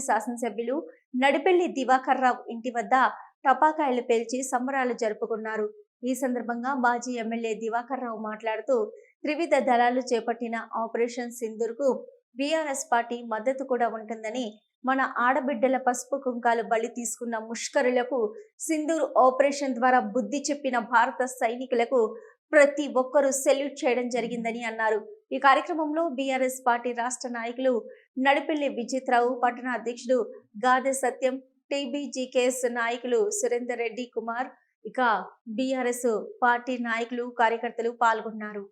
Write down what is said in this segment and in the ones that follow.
శాసనసభ్యులు నడిపెల్లి దివాకర్ రావు ఇంటి వద్ద టపాకాయలు పేల్చి సంబరాలు జరుపుకున్నారు. ఈ సందర్భంగా మాజీ ఎమ్మెల్యే దివాకర్ రావు మాట్లాడుతూ త్రివిధ దళాలు చేపట్టిన ఆపరేషన్ సింధూర్కు బీఆర్ఎస్ పార్టీ మద్దతు కూడా ఉంటుందని మన ఆడబిడ్డల పసుపు కుంకాలు బలి తీసుకున్న ముష్కరులకు సింధూర్ ఆపరేషన్ ద్వారా బుద్ధి చెప్పిన భారత సైనికులకు ప్రతి ఒక్కరూ సెల్యూట్ చేయడం జరిగిందని అన్నారు. ఈ కార్యక్రమంలో బీఆర్ఎస్ పార్టీ రాష్ట్ర నాయకులు నడిపెల్లి విజిత్రావు పట్టణ అధ్యక్షుడు గాదె సత్యం టీబీజీకేఎస్ నాయకులు సురేందర్ రెడ్డి కుమార్ ఇక బీఆర్ఎస్ పార్టీ నాయకులు కార్యకర్తలు పాల్గొన్నారు.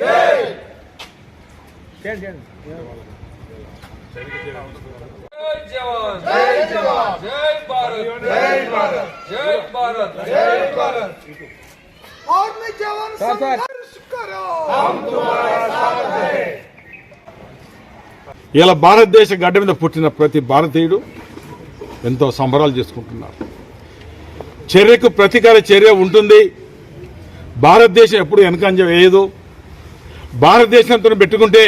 జై. జవాన్ జై. జవాన్. జై ఇలా భారతదేశ గడ్డ మీద పుట్టిన ప్రతి భారతీయుడు ఎంతో సంబరాలు చేసుకుంటున్నారు. చర్యకు ప్రతీకార చర్య ఉంటుంది. భారతదేశం ఎప్పుడు వెనకంజ వేయదు. భారతదేశంతో పెట్టుకుంటే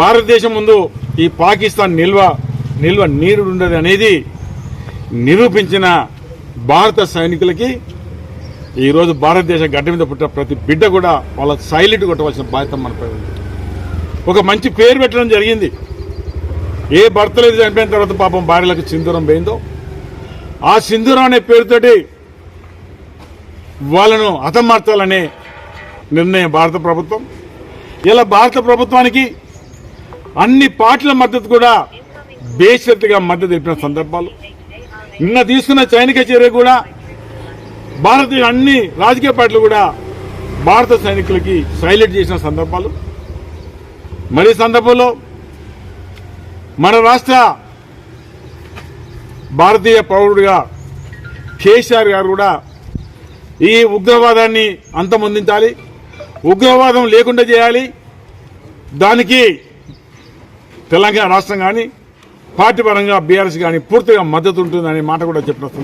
భారతదేశం ముందు ఈ పాకిస్తాన్ నిల్వ నిల్వ నీరుడు ఉండదు అనేది నిరూపించిన భారత సైనికులకి ఈరోజు భారతదేశ గడ్డ మీద పుట్టిన ప్రతి బిడ్డ కూడా వాళ్ళ సైలెంట్ కొట్టవలసిన బాధ్యత మనపై ఉంది. ఒక మంచి పేరు పెట్టడం జరిగింది. ఏ భర్త లేదు చనిపోయిన తర్వాత పాపం భార్యలకు సింధూరం పోయిందో ఆ సింధూరం అనే పేరుతోటి వాళ్ళను హతమార్చాలనే నిర్ణయం భారత ప్రభుత్వం. ఇలా భారత ప్రభుత్వానికి అన్ని పార్టీల మద్దతు కూడా బేషరతుగా మద్దతు తెలిపిన సందర్భాలు. నిన్న తీసుకున్న సైనిక చర్య కూడా భారతీయ అన్ని రాజకీయ పార్టీలు కూడా భారత సైనికులకి సైలెంట్ చేసిన సందర్భాలు. మరి సందర్భంలో మన రాష్ట్ర భారతీయ పౌరుడిగా కేసీఆర్ గారు కూడా ఈ ఉగ్రవాదాన్ని అంతమొందించాలి ఉగ్రవాదం లేకుండా చేయాలి. దానికి తెలంగాణ రాష్ట్రం కానీ పార్టీ పరంగా బీఆర్ఎస్ కానీ పూర్తిగా మద్దతు ఉంటుందనే మాట కూడా చెప్పిన